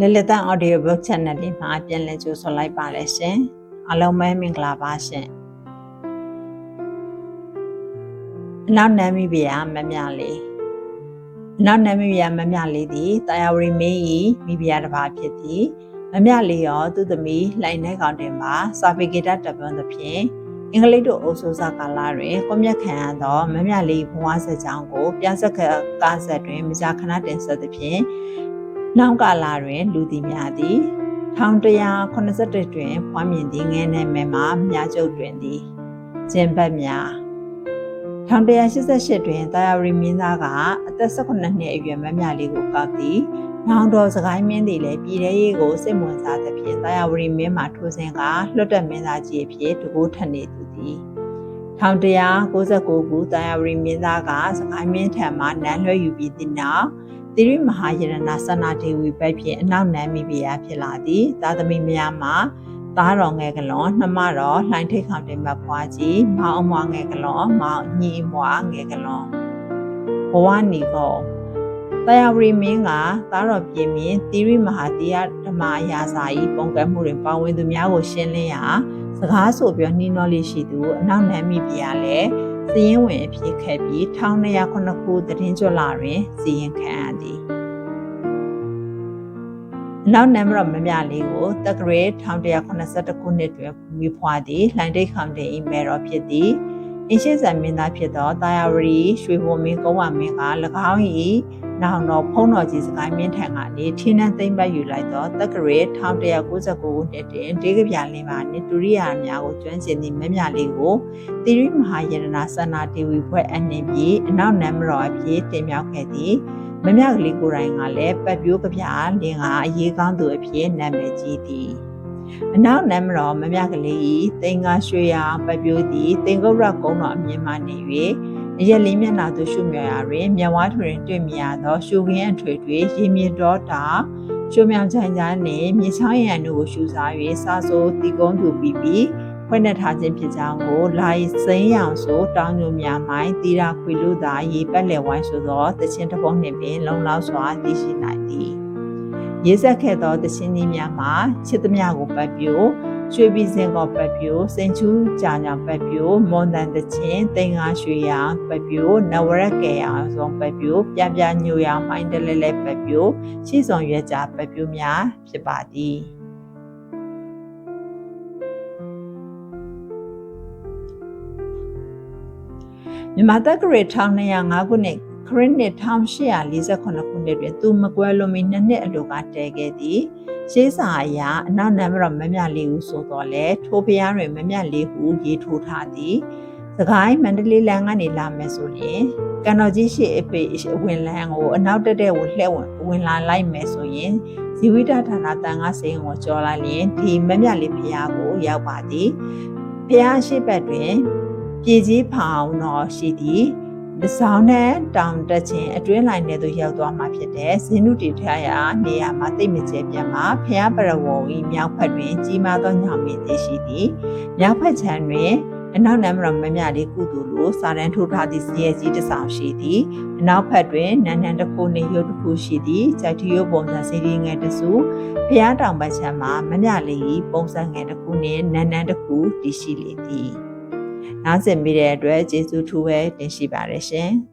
လေလတန် audio book channel လေးမှာပြန်လည်ကြိုဆိုလိုက်ပါတယ်ရှင်အားလုံးပဲမင်္ဂလာပါရှင်အနောက်နမ်မီဘီယာမမြလေးအနောက်နမ်မီဘီယာမမြလေးသည်တာယာဝရီမေးဤမိဘီယာတစ်ပါးဖြစ်သည်မမြလေးရောသူ့သမီးလှိုင်နေကောင်တင်မှာစာပေဂီတတပ်ပွန်းသဖြင့်အင်္ဂလိပ်တို့အုပ်စိုးစာကာလတွင်ကွန်မြက်ခံရသောမမြလေးဘဝဆက်ကြောင်းကိုပြဆက်ကားဆက်တွင်မကြာခဏတင်ဆက်သဖြင့် နောက်ကာလတွင် လူသည်များသည်1181တွင်ဖွားမြင်သည့်ငယ်နယ်မဲမှာမြားကျုပ်တွင်သည်ကျင်းပတ်များ1188တွင်တာယာရီမင်းသားကအသက်18နှစ်အရွယ်မမြလေးကိုကောက်သည်။နောင်တော်စကိုင်းမင်းသည်လည်းပြည်ထဲရေးကိုစိတ်ဝင်စားသဖြင့်တာယာဝရီမင်းမှထိုးစင်ကလွတ်တက်မင်းသားကြီးအဖြစ်တကူထက်နေသူသည်1169ခုတာယာဝရီမင်းသားကစကိုင်းမင်းထံမှနန်းလွှဲယူပြီးသည့်နောက် သီရိမဟာယရဏဆန္ဒဒေဝီဘက်ဖြင့်အနောက်နန်းမိဖုရားဖြစ်လာသည်သာသမီများမှာသားတော်ငယ်ကလွန်နှမတော်လှိုင်းထိတ်ခေါင်တင်မဖွားကြီးမောင်အမွားငယ်ကလွန်မောင်ညီအမွားငယ်ကလွန်ဘဝနီကိုတရားဝရီမင်းကသားတော်ပြင်းမြင့်သီရိမဟာတရားဓမ္မအရာစာဤပုံကံမှုတွင်ပါဝင်သူများကိုရှင်းလင်းရာစကားဆိုပြောနှီးနှောလေးရှိသူအနောက်နန်းမိဖုရားလည်း စည်ရင်ဝင်အဖြစ်ခဲ့ပြီး1209ခုတည်င်းကျွလာတွင်စည်ရင်ခံရသည်နောက်နံပါတ်မမြလေးကိုတက္ကရေ1182ခုနှစ်တွင်မိဖွားသည်လှိုင်တိတ်ခေါင်တင်၏မဲတော်ဖြစ်သည် အင်းရှိဇံမင်းသားဖြစ်သောတာယာဝရီရွှေဘုံမင်းကုန်းဝမင်းက၎င်း၏နောင်တော်ဖုံးတော်ကြီးစကိုင်းမင်းထံကနေထင်းနှံသိမ့်ပတ်ယူလိုက်သောတက္ကရေ1199ခုနှစ်တွင်ဒေဂဗျာလင်းပါနှင့်ဒုရိယာများကိုကျွမ်းကျင်သည့်မမြလေးကိုသီရိမဟာယရဏဆန္နာဒေဝီဘွဲ့အနှင်ပြီးအနောက်နံပါတ်အဖြစ်တင်မြောက်ခဲ့သည်မမြကလေးကိုယ်တိုင်ကလည်းပတ်ပြိုးကပြလင်ကအရေးကောင်းသူအဖြစ်နာမည်ကြီးသည် အနောက်နံပါတ်မမြကလေးဤတင်ကားရွှေရပတ်ပြိုးသည်တင်ကုတ်ရကုန်းတော်အမြင်မှနေ၍အရက်လေးမျက်နှာသို့ရှုမြော်ရာတွင်မြဝါထွေတွင်တွေ့မြရသောရှုခင်းအထွေထွေရေမြင့်တော်တာရှုမြောင်ချမ်းချမ်းနှင့်မြေချောင်းရံတို့ကိုရှုစား၍စားစိုးတီကုန်းသူပြီးပြီးဖွင့်နှက်ထားခြင်းဖြစ်ကြောင်းကိုလာယစိမ်းရောင်ဆိုတောင်းညိုများမိုင်းတီရာခွေလူသာရေပတ်လည်ဝိုင်းဆိုသောတခြင်းတစ်ပုံနှင့်ပင်လုံလောက်စွာသိရှိနိုင်သည် ရေးဆက်ခဲ့သောတခြင်းကြီးများမှာချစ်သမျှကိုပတ်ပြိုရွှေပြည်စင်ကောပတ်ပြိုစိန်ချူးကြာညာပတ်ပြိုမွန်တန်တခြင်းတင်ငါရွှေရပတ်ပြိုနဝရက်ကေရဆောင်ပတ်ပြိုပြပြညိုရမိုင်းတလဲလဲပတ်ပြိုရှိဆောင်ရွက်ကြပတ်ပြိုများဖြစ်ပါသည်မြန်မာတက္ကရာ1205ခုနှစ်ခ ရစ်နှစ်1848ခုနှစ်တွင်သူမကွဲလွန်မီနှစ်နှစ်အလိုကတည်ခဲ့သည်ရှေးစာအရာအနောက်နံပါတ်မမြလေးဟုဆိုတော့လေထိုဖျားတွင်မမြလေးဟုရေးထိုးထားသည်စကိုင်းမန္တလေးလမ်းကနေလာမယ်ဆိုရင်ကံတော်ကြီးရှိအပေဝင်လန်းကိုအနောက်တက်တဲ့ကိုလှည့်ဝင်ဝင်လာလိုက်မယ်ဆိုရင်ဇီဝိတဌာနတန်ခါစိန်ကိုကြော်လိုက်ရင်ဒီမမြလေးဖျားကိုရောက်ပါသည်ဖျားရှိဘက်တွင် ပြည်ကြီးဖောင်တော်ရှိသည် ဒီဆောင်နဲ့တောင်တက်ခြင်းအတွင်းလိုင်းထဲသို့ရောက်သွားမှာဖြစ်တဲ့ဇင်းနုတီထရာနေရာမှာတိတ်မကျဲပြန်မှာဖျားပရဝေါ်ဤမြောက်ဖက်တွင် ကြီးမားသောညောင်မင်းသေးရှိသည်မြောက်ဖက်ခြမ်းတွင်အနောက်နံပါတ်မမြလေးကုသိုလ်လိုစာတန်းထိုးထားသည့်စရဲကြီးတစ်ဆောင်ရှိသည်အနောက်ဖက်တွင်နန်းနန်းတစ်ခုနှင့်ရုပ်တစ်ခုရှိသည်ကြိုက်ထီရုပ်ပုံစံစီရီငယ်တစ်စုဖျားတောင်ဘက်ခြမ်းမှာမမြလေးပုံစံငယ်တစ်ခုနှင့်နန်းနန်းတစ်ခုတည်ရှိလေသည် နားဆင်မိတဲ့အတွက်ကျေးဇူးထူးပဲတင်ရှိပါတယ်ရှင်။